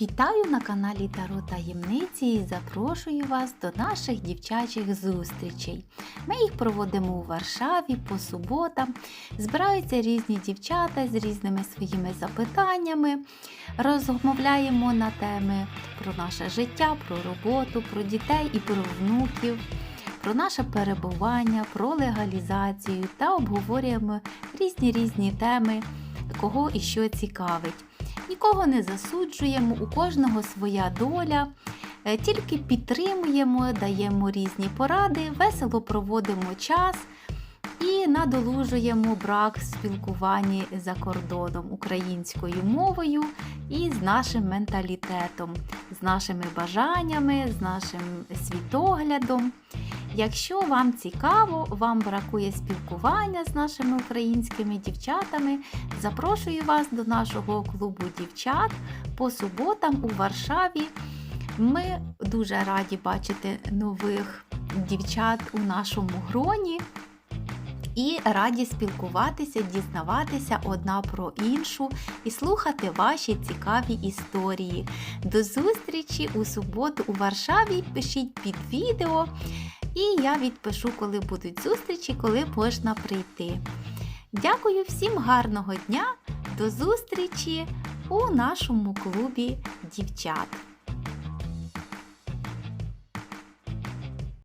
Вітаю на каналі Таро Таємниці і запрошую вас до наших дівчачих зустрічей. Ми їх проводимо у Варшаві по суботам. Збираються різні дівчата з різними своїми запитаннями, розмовляємо на теми про наше життя, про роботу, про дітей і про внуків, про наше перебування, про легалізацію та обговорюємо різні різні теми, кого і що цікавить. Нікого не засуджуємо, у кожного своя доля. Е, Тільки підтримуємо, даємо різні поради, весело проводимо час і надолужуємо брак в спілкуванні за кордоном українською мовою і з нашим менталітетом, з нашими бажаннями, з нашим світоглядом. Якщо вам цікаво, вам бракує спілкування з нашими українськими дівчатами, запрошую вас до нашого клубу дівчат по суботам у Варшаві. Ми дуже раді бачити нових дівчат у нашому гроні. І раді спілкуватися, дізнаватися одна про іншу і слухати ваші цікаві історії. До зустрічі у суботу у Варшаві. Пишіть під відео, і я відпишу, коли будуть зустрічі, коли можна прийти. Дякую всім гарного дня! До зустрічі у нашому клубі дівчат.